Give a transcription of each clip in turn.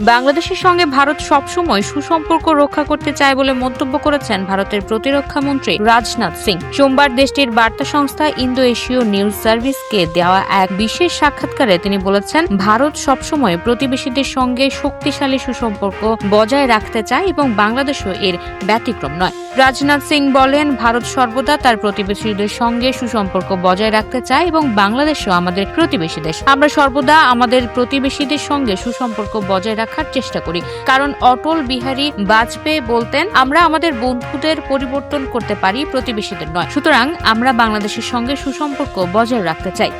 বাংলাদেশের সঙ্গে ভারত সবসময় সুসম্পর্ক রক্ষা করতে চায় বলে মন্তব্য করেছেন ভারতের প্রতিরক্ষা মন্ত্রী রাজনাথ সিং। সোমবার দেশটির বার্তা সংস্থা ইন্দো এশীয় নিউজ সার্ভিসকে দেওয়া এক বিশেষ সাক্ষাৎকারে তিনি বলেছেন, ভারত সবসময় প্রতিবেশীদের সঙ্গে শক্তিশালী সুসম্পর্ক বজায় রাখতে চায় এবং বাংলাদেশও এর ব্যতিক্রম নয়। রাজনাথ সিং বলেন, ভারত সর্বদা তার প্রতিবেশীদের সঙ্গে সুসম্পর্ক বজায় রাখতে চায় এবং বাংলাদেশও আমাদের প্রতিবেশী দেশ। আমরা সর্বদা আমাদের প্রতিবেশীদের সঙ্গে সুসম্পর্ক বজায় রাখার চেষ্টা করি। কারণ অটল বিহারী বাজপেয়ী বলতেন, আমরা আমাদের বন্ধুদের পরিবর্তন করতে পারি, প্রতিবেশীদের নয়। সুতরাং আমরা বাংলাদেশের সঙ্গে সুসম্পর্ক বজায় রাখতে চাই।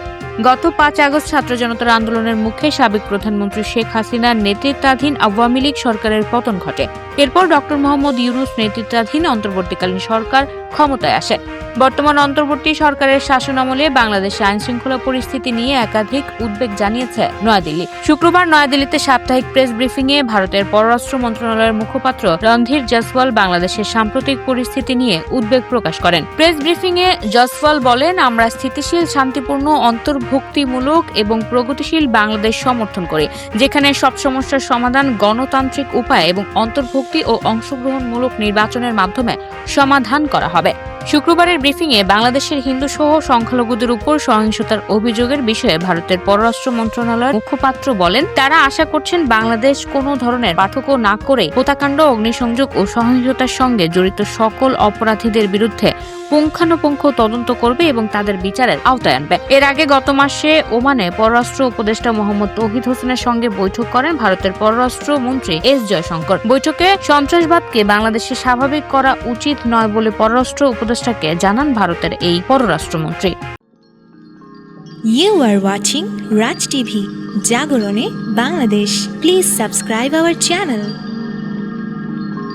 গত পাঁচ আগস্ট ছাত্র জনতার আন্দোলনের মুখে সাবেক প্রধানমন্ত্রী শেখ হাসিনার নেতৃত্বাধীন আওয়ামী লীগ সরকারের পতন ঘটে। এরপর ডক্টর মোহাম্মদ ইউনুস নেতৃত্বাধীন অন্তর্বর্তীকালীন সরকার ক্ষমতায় আসে। বর্তমান অন্তর্বর্তী সরকারের শাসনামলে বাংলাদেশে আইন শৃঙ্খলা পরিস্থিতি নিয়ে একাধিক উদ্বেগ জানিয়েছে নয়াদিল্লি। শুক্রবার নয়াদিল্লিতে সাপ্তাহিক প্রেস ব্রিফিং এ ভারতের পররাষ্ট্র মন্ত্রণালয়ের মুখপাত্র রণধীর জসওয়াল বাংলাদেশের সাম্প্রতিক পরিস্থিতি নিয়ে উদ্বেগ প্রকাশ করেন। প্রেস ব্রিফিং এ জসওয়াল বলেন, আমরা স্থিতিশীল, শান্তিপূর্ণ, অন্তর্ভুক্তিমূলক এবং প্রগতিশীল বাংলাদেশ সমর্থন করি, যেখানে সব সমস্যার সমাধান গণতান্ত্রিক উপায় এবং অন্তর্ভুক্তি ও অংশগ্রহণমূলক নির্বাচনের মাধ্যমে সমাধান করা হবে শুক্রবারের ব্রিফিংয়ে বাংলাদেশের হিন্দু সহ সংখ্যালঘুদের উপর সহিংসতার অভিযোগের বিষয়ে ভারতের পররাষ্ট্র মন্ত্রণালয়ের মুখপাত্র বলেন, তারা আশা করছেন বাংলাদেশ কোনো ধরনের পার্থক্য না করে হত্যাকাণ্ড, অগ্নিসংযোগ ও সহিংসতার সঙ্গে জড়িত সকল অপরাধীদের বিরুদ্ধে পুঙ্খানুপুঙ্খ তদন্ত করবে এবং তাদের বিচারের আওতায় আনবে। এর আগে গত মাসে ওমানে পররাষ্ট্র উপদেষ্টা মোহাম্মদ তৌহিদ হোসেনের সঙ্গে বৈঠক করেন ভারতের পররাষ্ট্র মন্ত্রী এস জয়শঙ্কর। বৈঠকে সন্ত্রাসবাদকে বাংলাদেশে স্বাভাবিক করা উচিত নয় বলে পররাষ্ট্র প্রচেষ্টাকে জানান ভারতের এই পররাষ্ট্রমন্ত্রী। You are watching Raj TV জাগরণে Bangladesh please subscribe our channel